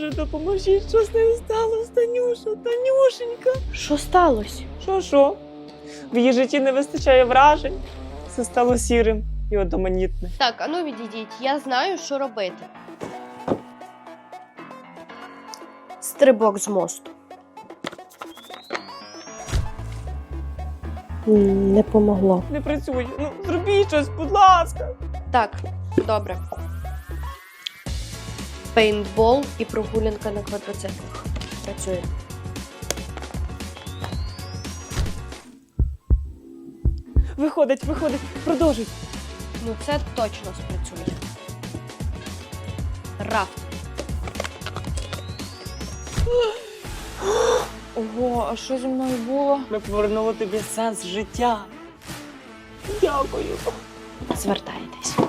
Боже, допоможіть, що з нею сталося, Танюша, Танюшенька. Що сталося? Що, що? В її житті не вистачає вражень. Все стало сірим і одноманітне. Так, ану відійдіть, я знаю, що робити. Стрибок з мосту. Не помогло. Не працює. Ну, зробіть щось, будь ласка. Так, добре. Пейнтбол і прогулянка на квадроциклах. Працює. Виходить, виходить, продовжуй. Ну це точно спрацює. Рафт. Ого, а що зі мною було? Ми повернули тобі сенс життя. Дякую. Звертайтеся.